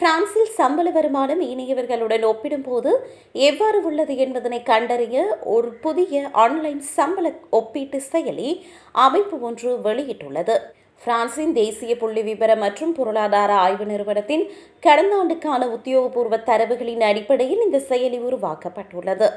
பிரான்சில் சம்பள வருமானம் இனியவர்களுடன் ஒப்பிடும்போது எவ்வாறு உள்ளது என்பதனை கண்டறிய ஒரு புதிய ஆன்லைன் சம்பள ஒப்பீட்டு செயலி அமைப்பு ஒன்று வெளியிட்டுள்ளது. பிரான்சின் தேசிய புள்ளி விவர மற்றும் பொருளாதார ஆய்வு நிறுவனத்தின் கடந்த ஆண்டுக்கான உத்தியோகபூர்வ தரவுகளின் அடிப்படையில் இந்த செயலி உருவாக்கப்பட்டுள்ளது.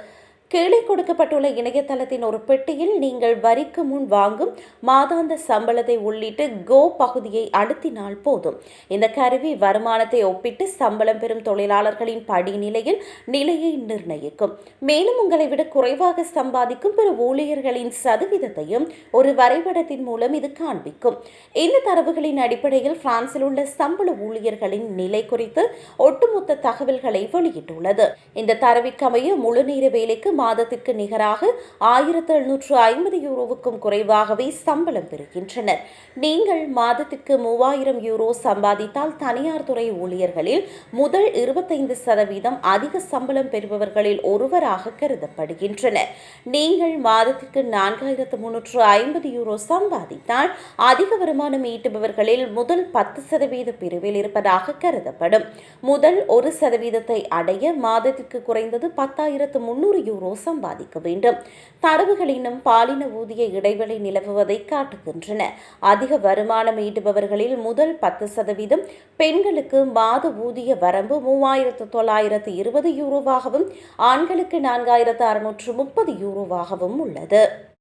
கீழே கொடுக்கப்பட்டுள்ள இணையதளத்தின் ஒரு பெட்டியில் நீங்கள் வரிக்கு முன் வாங்கும் மாதாந்த சம்பளத்தை உள்ளிட்டு கோ பகுதியை அழுத்தினால் போதும். இந்த கருவி வருமானத்தை ஒப்பிட்டு சம்பளம் பெறும் தொழிலாளர்களின் படிநிலையில் நிலையை நிர்ணயிக்கும். மேலும் உங்களை விட குறைவாக சம்பாதிக்கும் பிற ஊழியர்களின் சதவீதத்தையும் ஒரு வரைபடத்தின் மூலம் இது காண்பிக்கும். இந்த தரவுகளின் அடிப்படையில் பிரான்சில் உள்ள சம்பள ஊழியர்களின் நிலை குறித்து ஒட்டுமொத்த தகவல்களை வெளியிட்டுள்ளது. இந்த தரவிற்கமைய முழுநேர வேலைக்கு மாதத்திற்கு நிகராக ஆயிரத்து எழுநூற்று ஐம்பது யூரோவுக்கும் குறைவாகவே சம்பளம் பெறுகின்றனர். நீங்கள் மாதத்திற்கு மூவாயிரம் யூரோ சம்பாதித்தால் தனியார் துறை ஊழியர்களில் முதல் இருபத்தைந்து சதவீதம் அதிக சம்பளம் பெறுபவர்களில் ஒருவராக கருதப்படுகின்றனர். நீங்கள் மாதத்திற்கு நான்காயிரத்து முன்னூற்று ஐம்பது யூரோ சம்பாதித்தால் அதிக வருமானம் ஈட்டுபவர்களில் முதல் பத்து சதவீத பிரிவில் இருப்பதாக கருதப்படும். முதல் ஒரு சதவீதத்தை அடைய மாதத்திற்கு குறைந்தது பத்தாயிரத்து முன்னூறு யூரோ சம்பாதிக்க வேண்டும். தரவுகளினும் பாலின ஊதிய இடைவெளி நிலவுவதை காட்டுகின்றன. அதிக வருமானம் ஈட்டுபவர்களில் முதல் பத்து சதவீதம் பெண்களுக்கு மாத ஊதிய வரம்பு மூவாயிரத்து தொள்ளாயிரத்து இருபது யூரோவாகவும் ஆண்களுக்கு நான்காயிரத்து அறுநூற்று முப்பது யூரோவாகவும் உள்ளது.